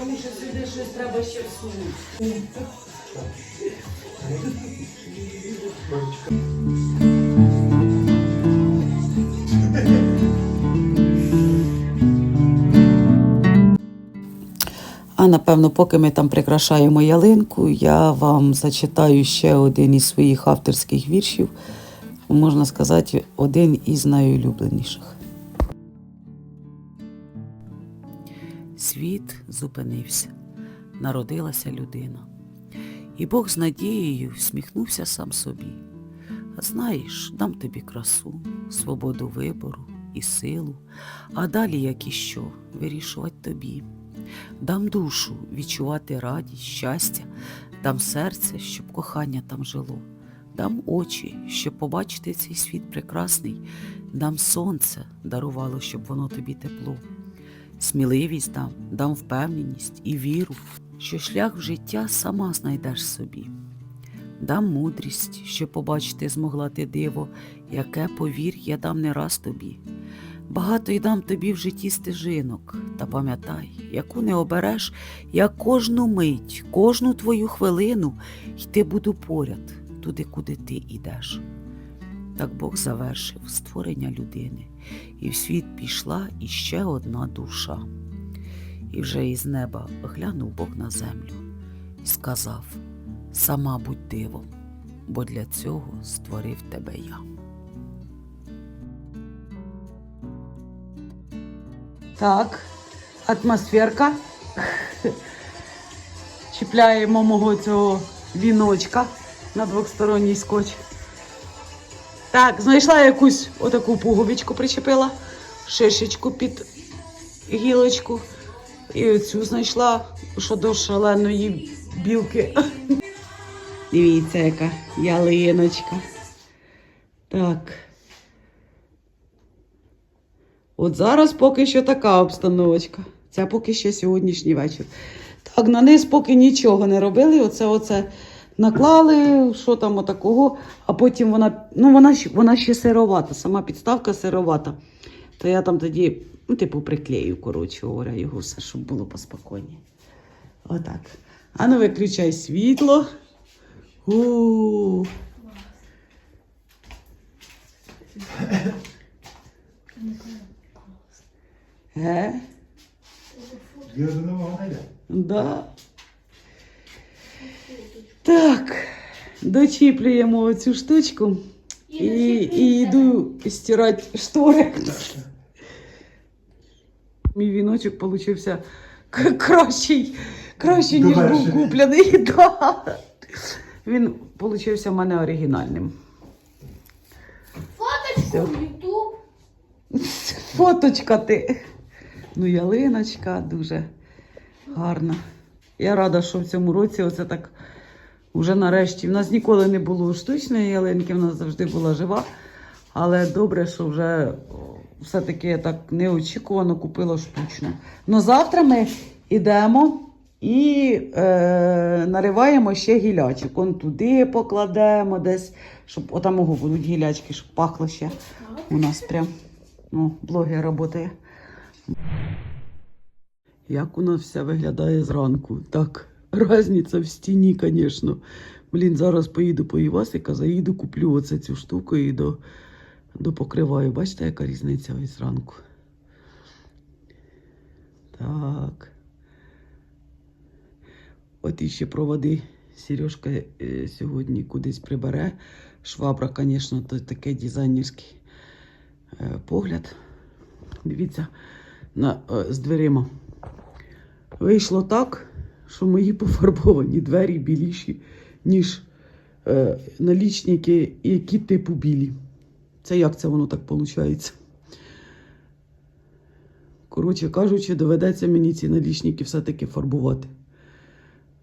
тому що сюди щось треба ще всунути. А напевно, поки ми там прикрашаємо ялинку, я вам зачитаю ще один із своїх авторських віршів. Можна сказати, один із найулюбленіших. Світ зупинився, народилася людина. І Бог з надією всміхнувся сам собі. Знаєш, дам тобі красу, свободу вибору і силу, а далі, як і що, вирішувати тобі. Дам душу відчувати радість, щастя, дам серце, щоб кохання там жило, дам очі, щоб побачити цей світ прекрасний, дам сонце, дарувало, щоб воно тобі тепло. Сміливість дам, дам впевненість і віру, що шлях в життя сама знайдеш собі. Дам мудрість, щоб побачити змогла ти диво, яке, повір, я дам не раз тобі. Багато й дам тобі в житті стежинок, та пам'ятай, яку не обереш, я кожну мить, кожну твою хвилину йти буду поряд, туди, куди ти йдеш. Так Бог завершив створення людини, і в світ пішла іще одна душа. І вже із неба глянув Бог на землю і сказав: Сама будь дивом, бо для цього створив тебе я. Так, атмосферка. Чіпляємо мого цього віночка на двосторонній скотч. Так, знайшла якусь отаку пуговичку, причепила, шишечку під гілочку. І оцю знайшла, що до шаленої білки. Дивіться, яка ялиночка. Так. От зараз поки що така обстановочка. Це поки що сьогоднішній вечір. Так, на низ поки нічого не робили. Оце оце наклали, що там отакого, а потім вона, ну вона, вона ще сировата, сама підставка сировата. То я там тоді, ну, типу, приклею, коротше говоря, його все, щоб було поспокійні. Отак. А ну виключай світло. У. Е? Я до. Да. Так, дочіплюємо цю штучку і, і йду стирати штори. Мій віночок получився кращий, кращий, ніж був куплений. Да. Він получився в мене оригінальним. Фоточку в Ютуб. Фоточка ти. Ну, ялиночка дуже гарна. Я рада, що в цьому році оце так уже нарешті. В нас ніколи не було штучної ялинки, в нас завжди була жива. Але добре, що вже все-таки я так неочікувано купила штучну. Ну завтра ми йдемо і е, нариваємо ще гілячок. Он туди покладемо десь, щоб отамого будуть гілячки, щоб пахло ще. У нас прям ну, блогер працює. Як у нас все виглядає зранку? Так, різниця в стіні, звісно. Блін, зараз поїду по Івасика, заїду, куплю оце цю штуку і до, допокриваю. Бачите, яка різниця ось зранку? Так. От іще проводи. Сережка е, сьогодні кудись прибере. Швабра, звісно, то таке дизайнерський е, погляд. Дивіться на, е, з дверима. Вийшло так, що мої пофарбовані двері біліші, ніж е, налічники, які типу білі. Це як це воно так виходить? Коротше кажучи, доведеться мені ці налічники все-таки фарбувати.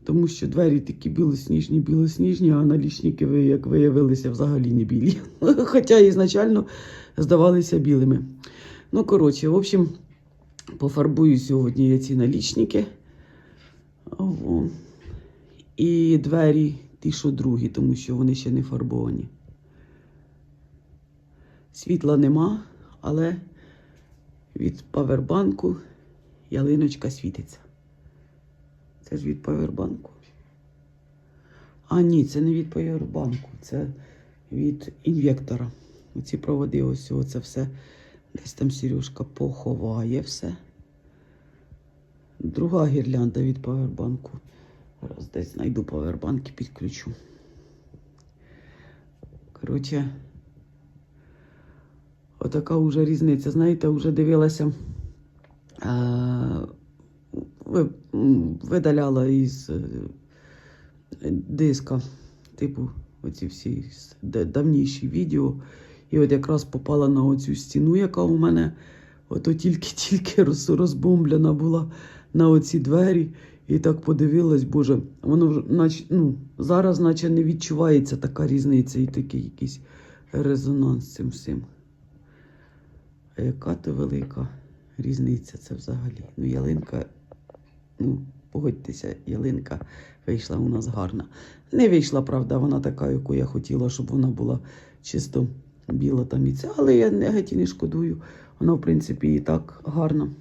Тому що двері такі білосніжні, білосніжні, а налічники, як виявилися, взагалі не білі. Хоча ізначально здавалися білими. Ну, коротше, в общем, пофарбую сьогодні я ці налічники. О, і двері ті, що другі, тому що вони ще не фарбовані. Світла нема, але від павербанку ялиночка світиться. Це ж від павербанку. А, ні, це не від павербанку, це від інвектора. Оці проводи, ось це все. Десь там Сережка поховає все. Друга гірлянда від павербанку. Зараз десь знайду павербанк і підключу. Коротше, отака вже різниця. Знаєте, вже дивилася, а, видаляла із е, диска, типу, оці всі давніші відео. І от якраз попала на оцю стіну, яка у мене ото тільки-тільки розбомблена була на оці двері. І так подивилась, Боже, воно наче, ну, зараз наче не відчувається така різниця і такий якийсь резонанс цим всім. А яка то велика різниця це взагалі. Ну, ялинка, ну, погодьтеся, ялинка вийшла у нас гарна. Не вийшла, правда, вона така, яку я хотіла, щоб вона була чисто біла там і це, але я геть і не шкодую. Вона, в принципі, і так гарна.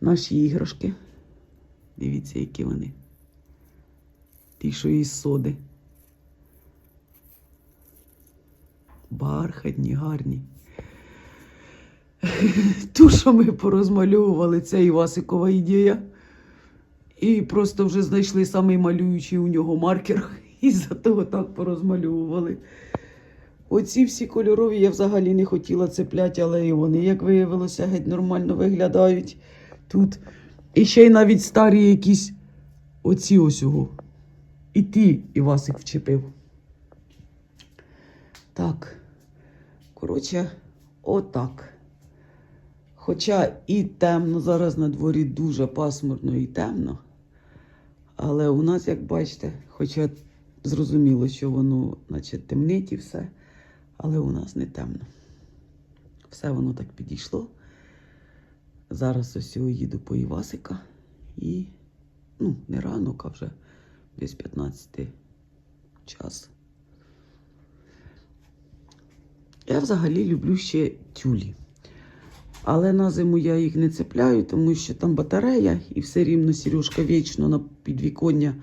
Наші іграшки. Дивіться, які вони. Ті, що із соди. Бархатні, гарні. Ту, що ми порозмальовували, це Івасикова ідея. І просто вже знайшли самий малюючий у нього маркер. І за того так порозмальовували. Оці всі кольорові я взагалі не хотіла цепляти, але і вони, як виявилося, геть нормально виглядають тут. І ще й навіть старі якісь оці ось його. І ті Івасик вчепив. Так. Коротше, отак. Хоча і темно, зараз на дворі дуже пасмурно і темно. Але у нас, як бачите, хоча зрозуміло, що воно, наче темнить і все, але у нас не темно. Все воно так підійшло. Зараз ось я їду по Івасика і, ну, не ранок, а вже десь 15 час. Я взагалі люблю ще тюлі. Але на зиму я їх не цепляю, тому що там батарея, і все рівно Сережка вічно на підвіконня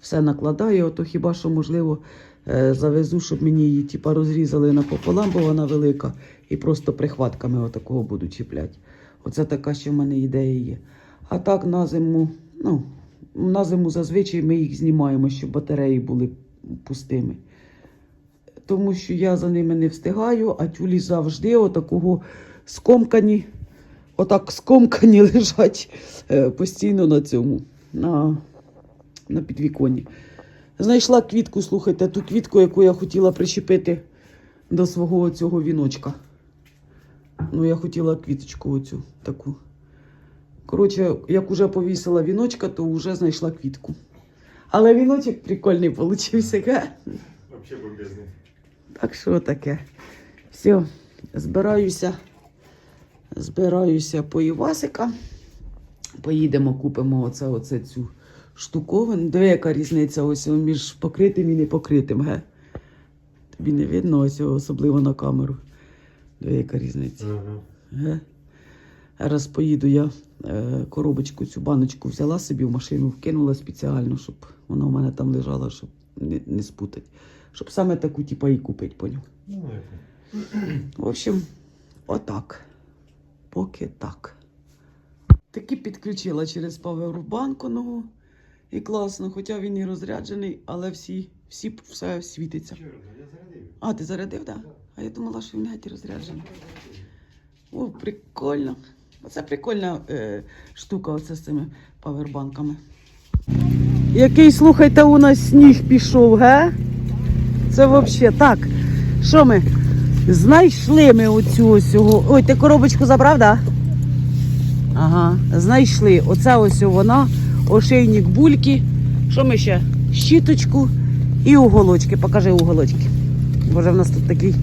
все накладає. Ото хіба що, можливо, завезу, щоб мені її типа, розрізали напополам, бо вона велика, і просто прихватками отакого буду чіпляти. Оце така ще в мене ідея є. А так на зиму, ну, на зиму зазвичай ми їх знімаємо, щоб батареї були пустими. Тому що я за ними не встигаю, а тюлі завжди отакого скомкані, отак скомкані лежать е, постійно на цьому, на, на підвіконні. Знайшла квітку, слухайте, ту квітку, яку я хотіла причепити до свого цього віночка. Ну, я хотіла квіточку оцю таку. Коротше, як уже повісила віночка, то вже знайшла квітку. Але віночок прикольний получився. га? Вообще бомбезный. Так що таке? Все, збираюся. Збираюся по Івасика. Поїдемо, купимо оце, оце цю штуковину. Диви, яка різниця ось між покритим і непокритим, ге? Тобі не видно ось особливо на камеру. Диви, яка різниця. Ага. Ге? Зараз поїду я е, коробочку, цю баночку взяла собі в машину, вкинула спеціально, щоб вона у мене там лежала, щоб не, не спутати. Щоб саме таку, типа, і купити, поняв. Ну, это. В общем, отак. Поки так. Таки підключила через павербанку нову. І класно, хоча він і розряджений, але всі, всі все світиться. Я зарядил. А, ти зарядив, так? Да? А я думала, що він геть розряджений. О, прикольно. Оце прикольна е, штука оце з цими павербанками. Який, слухайте, у нас сніг пішов, ге? Це взагалі так. Що ми? Знайшли ми оцю ось. Ой, ти коробочку забрав, так? Да? Ага, знайшли. Оце ось вона, ошейник бульки. Що ми ще? Щіточку і уголочки. Покажи уголочки. Боже, в нас тут такий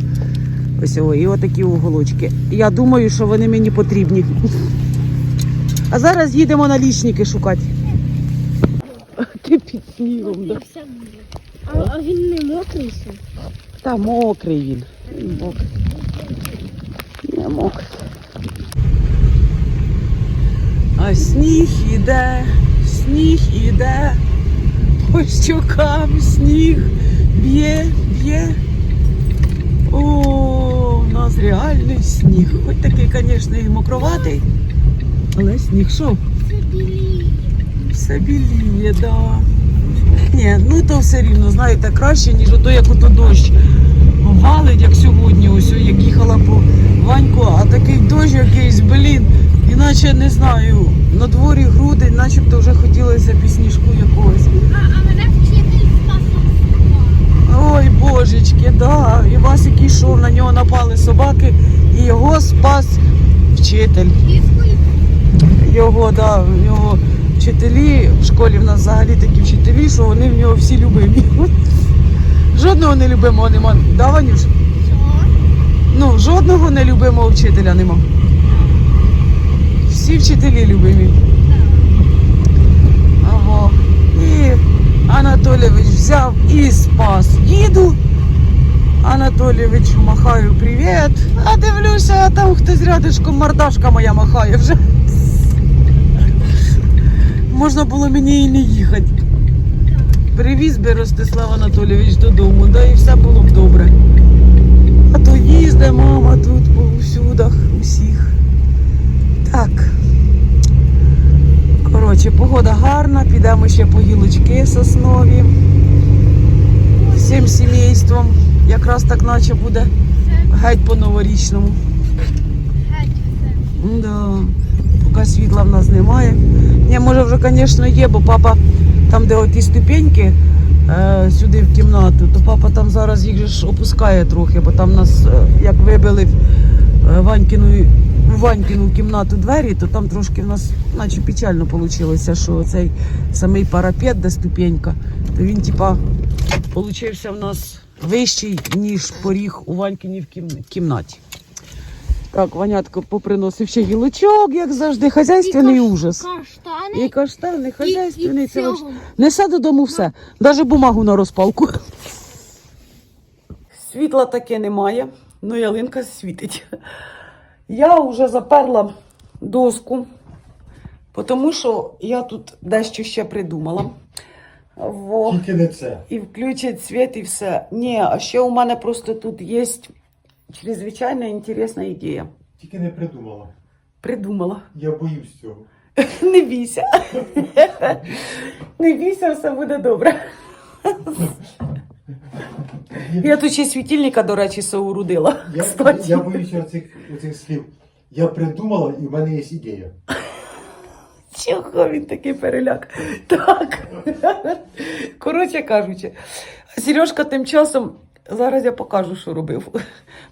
ось о, і отакі уголочки. Я думаю, що вони мені потрібні. А зараз їдемо на лічники шукати. Ти під снігом, да? А, а він не мокрий ще? Та мокрий він. Він мокрий. Не мокрий. А сніг іде, сніг іде, по щокам сніг б'є, б'є. О, у нас реальний сніг. Хоч такий, звісно, і мокроватий, але сніг що? Все біліє, да. Ні, ну то все рівно, знаєте, краще, ніж ото, як ото дощ валить, як сьогодні, ось як їхала по Ваньку, а такий дощ якийсь, блін, іначе не знаю, на дворі грудень, начебто вже хотілося пісніжку якогось. А, а мене вчитель спасав. Ой, божечки, да. І Васик йшов, на нього напали собаки, і його спас вчитель. Його, да, в нього вчителі в школі в нас взагалі такі вчителі, що вони в нього всі любимі. Жодного нелюбимого нема. Да, Ванюш? Що? Ну, жодного нелюбимого вчителя нема. Всі вчителі любимі. Ага. І Анатолійович взяв і спас діду. Анатолійовичу махаю привіт. А дивлюся, а там хтось рядишком мордашка моя махає вже. Можна було мені і не їхати. Привіз би Ростислав Анатолійович додому, да і все було б добре. А то їзде мама тут по всюдах усіх. Так. Коротше, гарна, підемо ще по гілочки соснові. Всім сімейством. Якраз так наче буде геть по новорічному. Геть. Да. Поки світла в нас немає. Ні, може вже, звісно, є, бо папа там, де оті ступеньки е, сюди в кімнату, то папа там зараз їх ж опускає трохи, бо там нас, е, як вибили е, Ванькіну, в Ванькіну кімнату двері, то там трошки в нас, наче печально вийшло, що цей самий парапет, де ступенька, то він, типа, получився в нас вищий, ніж поріг у Ванькіній в кім- кімнаті. Так, Ванятко поприносив ще гілочок, як завжди, хазяйственний І ужас. Каштани. І каштани, хазяйственний. і це вообще- Несе додому все, навіть бумагу на розпалку. Світла таке немає, ну ялинка світить. Я вже заперла доску, тому що я тут дещо ще придумала. Во. Тільки не це. І включить світ, і все. Ні, а ще у мене просто тут є чрезвичайно інтересна ідея. Тільки не придумала. Придумала. Я боюсь цього. Не бійся. Не бійся, все буде добре. Я тут ще світильника, до речі, соорудила. Я, Кстати. я боюся оцих, оцих слів. Я придумала і в мене є ідея. Чого він такий переляк? Так. Коротше кажучи, Сережка тим часом, зараз я покажу, що робив.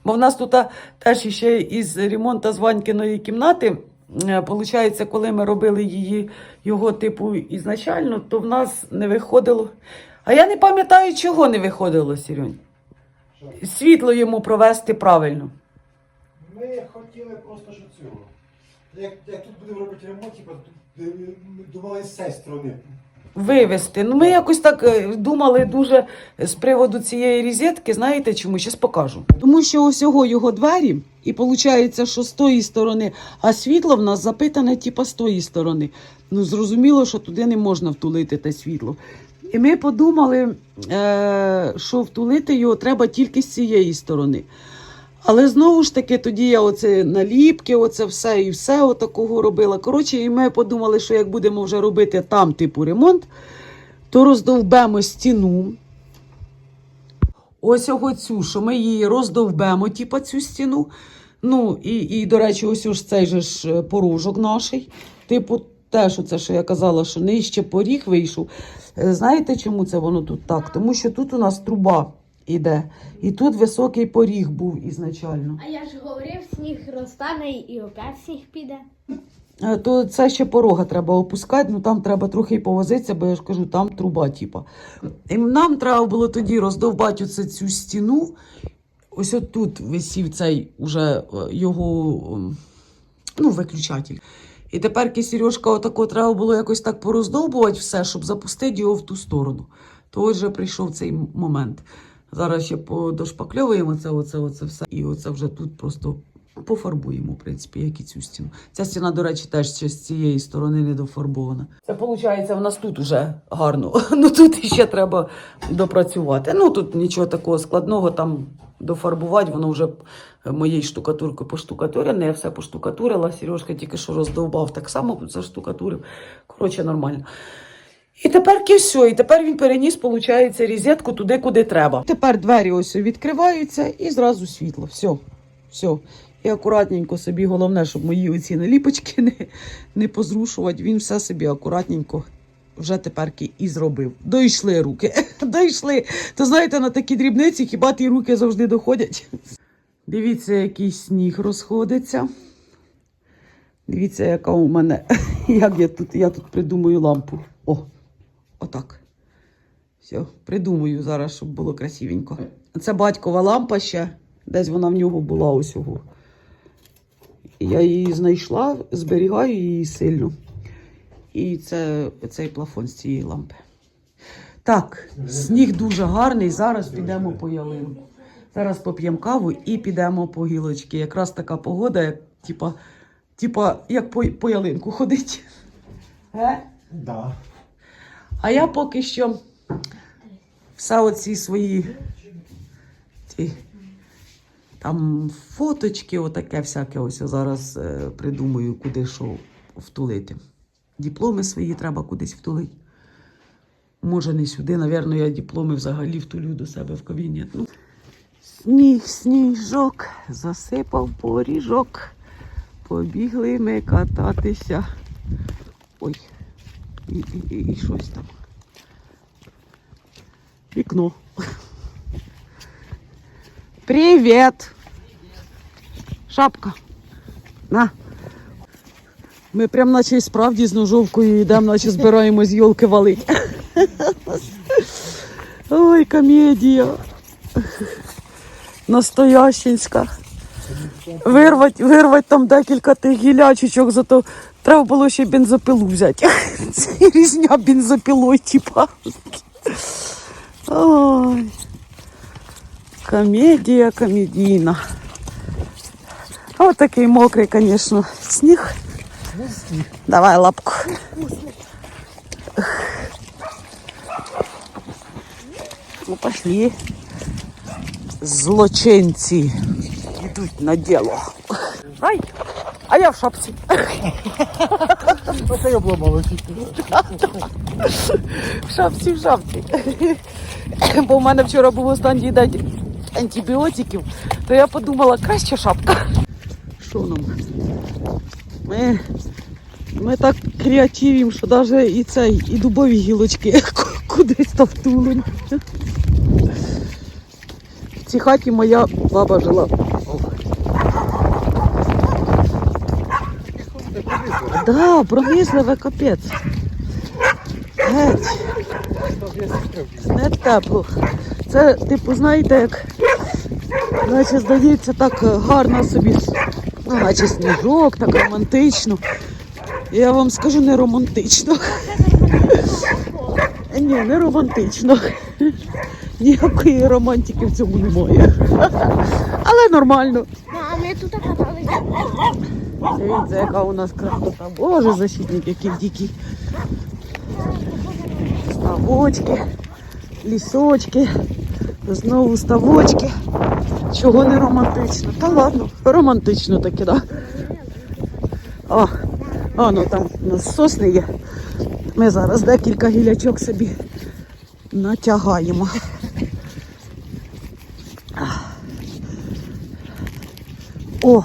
Бо в нас тут теж ще із ремонту з Ванькиної кімнати. е, Получається, коли ми робили її його типу ізначально, то в нас не виходило. А я не пам'ятаю, чого не виходило, Серюнь. Світло йому провести правильно. Ми хотіли просто що цього. Як, як тут будемо робити ремонт, типу, тут, е, ми думали з цієї сторони. Вивести. Ну, ми якось так е, думали дуже з приводу цієї розетки, знаєте чому? Зараз покажу. Тому що ось його його двері, і виходить, що з тої сторони, а світло в нас запитане, типа з тої сторони. Ну, зрозуміло, що туди не можна втулити те світло. І ми подумали, е, що втулити його треба тільки з цієї сторони. Але знову ж таки, тоді я оце наліпки, оце все і все отакого робила. Коротше, і ми подумали, що як будемо вже робити там, типу, ремонт, то роздовбемо стіну. Ось цю, що ми її роздовбемо, типу, цю стіну. Ну, і, і до речі, ось ось цей же ж е, порожок наш. Типу, теж оце, що я казала, що нижче поріг вийшов. Е, Знаєте, чому це воно тут так? Тому що тут у нас труба іде. І тут високий поріг був ізначально. А я ж говорив, сніг розтане і опять сніг піде. Е, То це ще порога треба опускати, ну там треба трохи повозитися, бо я ж кажу, там труба, типа. І нам треба було тоді роздовбати оце цю стіну. Ось отут висів цей уже е, його ну, виключатель. І тепер Сережка отако треба було якось так пороздовбувати все, щоб запустити його в ту сторону. То вже прийшов цей момент. Зараз ще подошпакльовуємо це, оце, оце все. І оце вже тут просто Пофарбуємо, в принципі, як і цю стіну. Ця стіна, до речі, теж ще з цієї сторони не дофарбована. Це виходить, в нас тут уже гарно. Ну тут ще треба допрацювати. Ну тут нічого такого складного там дофарбувати, воно вже моєю штукатуркою поштукатурене, я все поштукатурила. Сережка тільки що роздовбав, так само заштукатурив. Коротше, нормально. І тепер все, і тепер він переніс, виходить, розетку туди, куди треба. Тепер двері ось відкриваються і зразу світло. Все, все. І акуратненько собі, головне, щоб мої оці наліпочки не, не позрушувати. Він все собі акуратненько вже теперки і зробив. Дійшли руки. Дійшли. То знаєте, на такі дрібниці хіба ті руки завжди доходять. Дивіться, який сніг розходиться. Дивіться, яка у мене. Як я тут, я тут придумаю лампу. О, отак. Все, придумаю зараз, щоб було красивенько. Це батькова лампа ще. Десь вона в нього була ось цього. Я її знайшла, зберігаю її сильно. І це цей плафон з цієї лампи. Так, сніг дуже гарний. Зараз підемо по ялинку. Зараз поп'ємо каву і підемо по гілочки. Якраз така погода, як типа, типа, як по, по ялинку ходить. Е? Да. А я поки що все оці свої ті, там фоточки, отаке всяке ось я зараз е, придумаю, куди що втулити. Дипломи свої треба кудись втулити. Може, не сюди, навірно, я дипломи взагалі втулю до себе в кабінет. Ну. Сніг, сніжок, засипав поріжок. Побігли ми кататися. Ой, і, і, і, і щось там. Вікно. Привіт! Шапка. На. Ми прям наче і справді з ножовкою йдемо, наче збираємо з йолки валить. Ой, комедія. Настоященська. Вирвать, вирвать там декілька тих гілячечок, зато треба було ще бензопилу взяти. Це різня бензопилою, типа. Ой. Комедія комедійна. Ось такий мокрий, звісно, сніг. Давай лапку. Ну, пошли. Злочинці йдуть на діло. Ай, а я в шапці. Оце я обламала тільки. В шапці, в шапці. Бо в мене вчора був останній день антибіотиків, то я подумала, краще шапка. Що нам? Ми, ми так креативім, що навіть і цей, і дубові гілочки кудись там втулені. В цій хаті моя баба жила. Да, пронизливе капець. Геть. Не тепло. Це, типу, знаєте, як наче здається так гарно собі, ну, наче сніжок, так романтично. Я вам скажу не романтично. Ні, не романтично. Ніякої романтики в цьому немає. Але нормально. А ми тут каталися. Дивіться, яка у нас красота. Боже, защитник, який дикий. Ставочки, лісочки, знову ставочки. Чого не романтично? Та ладно, романтично таки, так. Да. О, о, ну там у нас сосни є. Ми зараз декілька гілячок собі натягаємо. О!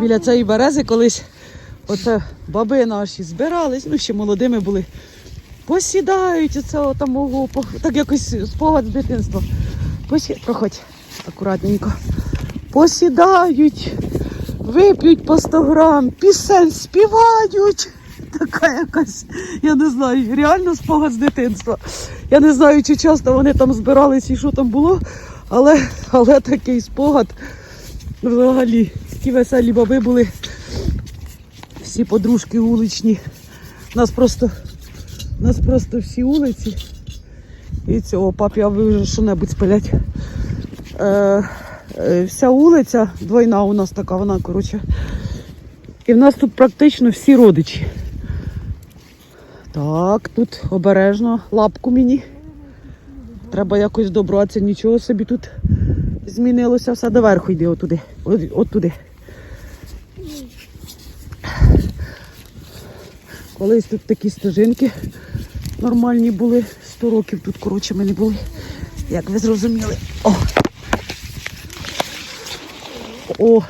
Біля цієї берези колись оце баби наші збирались, ну ще молодими були. Посідають оце там ого, так якось спогад з дитинства. Посі... Проходь акуратненько. Посідають, вип'ють по 100 грам, пісень співають. Така якась, я не знаю, реально спогад з дитинства. Я не знаю, чи часто вони там збирались і що там було, але, але такий спогад. Взагалі, такі веселі баби були. Всі подружки вуличні. Нас просто, нас просто всі вулиці. І цього папі, ви вже що-небудь спалять. Е, е, вся вулиця двойна у нас така, вона, коротше. І в нас тут практично всі родичі. Так, тут обережно лапку мені. Треба якось добратися, нічого собі тут змінилося, все доверху йде отуди. От, отуди. Колись тут такі стежинки нормальні були. 100 років тут, коротше, ми не були. Як ви зрозуміли. О! О!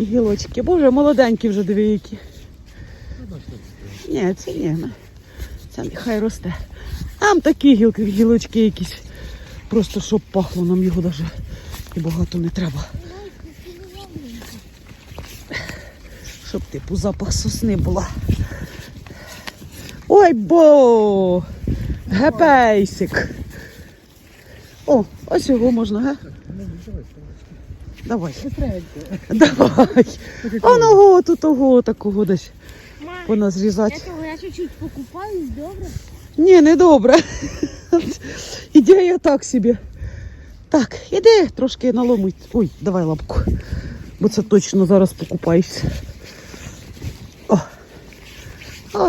Гілочки. Боже, молоденькі вже диви які. Ні, це ні. ну, Це нехай росте. Там такі гілки, гілочки якісь. Просто щоб пахло, нам його навіть і багато не треба. Щоб типу запах сосни була. Ой, бо! Гепейсик. О, ось його можна, ге? Давай. Давай. А ногу тут того такого десь вона зрізати. я чуть-чуть покупаюсь, добре? Ні, не добре. Ідея так собі. Так, іди трошки наломить. Ой, давай лапку. Бо це точно зараз покупаюся.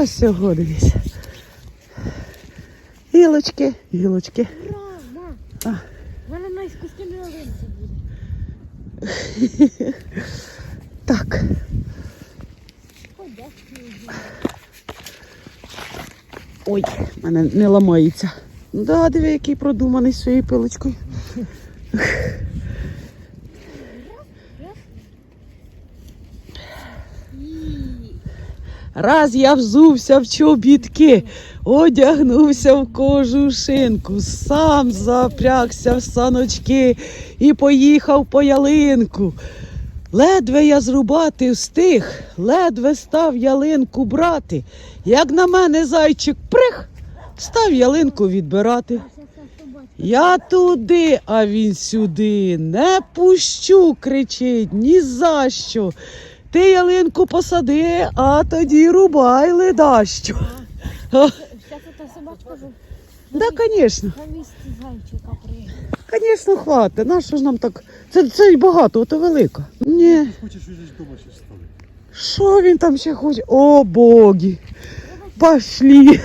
Ось цього дивись. Гілочки, гілочки. Ура, ма. А. В мене на іскусственній ялинці буде. Так, Ой, мене не ламається. Да, диви, який продуманий своєю пилочкою. І- Раз я взувся в чобітки, одягнувся в кожушинку, сам запрягся в саночки і поїхав по ялинку. Ледве я зрубати встиг, ледве став ялинку брати. Як на мене зайчик прих, став ялинку відбирати. Я туди, а він сюди. Не пущу, кричить, ні за що. Ти ялинку посади, а тоді рубай за Да, звісно, звісно, хватить. Нащо ж нам так? Це, це й багато, ото велика. Ні, Хочеш вдома ще ставити? що він там ще хоче? О, боги. Пошлі.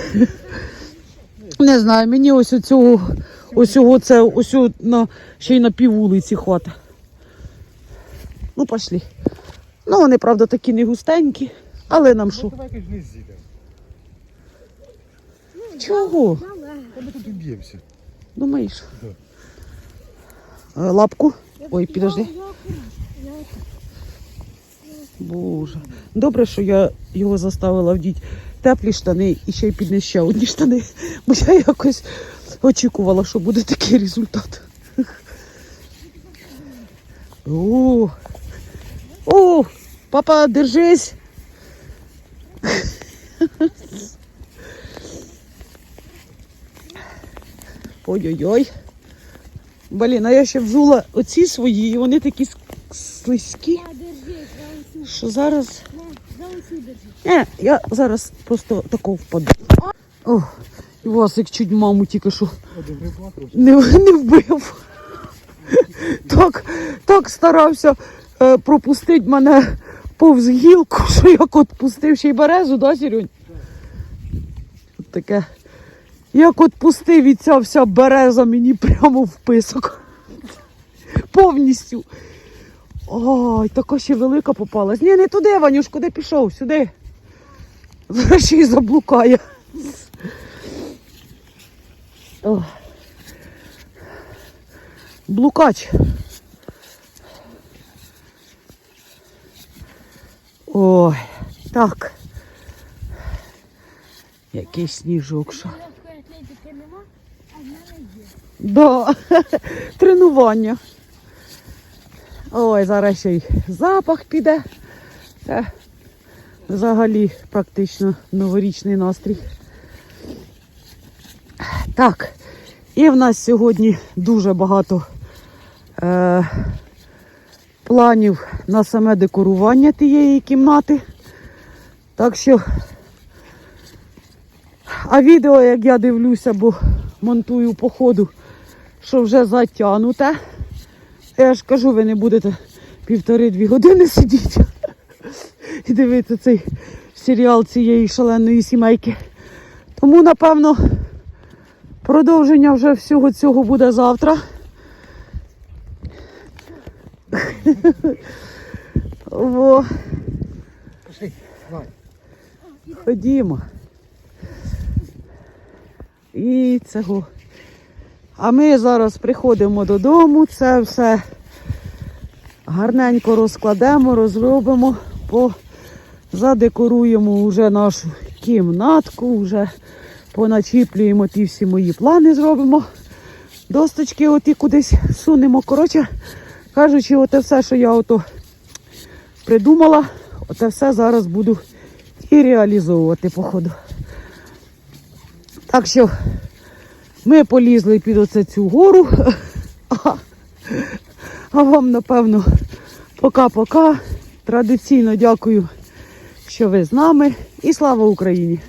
Не знаю, мені ось оцього, ось це ось на, ще й на пів вулиці хвата. Ну, пошлі. Ну, вони, правда, такі не густенькі, але нам що? Ну давай якось не зійдемо. Чого? Та ми тут б'ємося. Думаєш? Е, Лапку? Ой, підожди. Боже. Добре, що я його заставила вдіти теплі штани і ще й під них ще одні штани. Бо я якось очікувала, що буде такий результат. О, О, папа, держись. Ой-ой-ой. Блін, а я ще взула оці свої, і вони такі слизькі. Що зараз? Не, я зараз просто тако впаду. О, і Васик чуть маму тільки що не, не вбив. Так, так старався е, пропустити мене повз гілку, що як от пустив ще й березу, да, Сірюнь? От таке. Як от пустив і ця вся береза мені прямо в писок. Повністю. Ой, така ще велика попалась. Ні, не туди, Ванюш, куди пішов? Сюди. Зараз ще й заблукає. О. Блукач. Ой, так. Який сніжок. Що. Да, тренування. Ой, зараз ще й запах піде. Це взагалі практично новорічний настрій. Так, і в нас сьогодні дуже багато е, планів на саме декорування тієї кімнати. Так що, а відео, як я дивлюся, бо монтую по ходу, що вже затягнуте. Я ж кажу, ви не будете півтори-дві години сидіти і дивитися цей серіал цієї шаленої сімейки. Тому, напевно, продовження вже всього цього буде завтра. Во, Пошли, давай. ходімо. І цього. А ми зараз приходимо додому, це все гарненько розкладемо, розробимо, по... задекоруємо вже нашу кімнатку, вже поначіплюємо ті всі мої плани, зробимо. Досточки оті кудись сунемо. Коротше кажучи, оте все, що я ото придумала, оте все зараз буду і реалізовувати, походу. Так що ми полізли під оце цю гору. А, а вам, напевно, пока-пока. Традиційно дякую, що ви з нами. І слава Україні!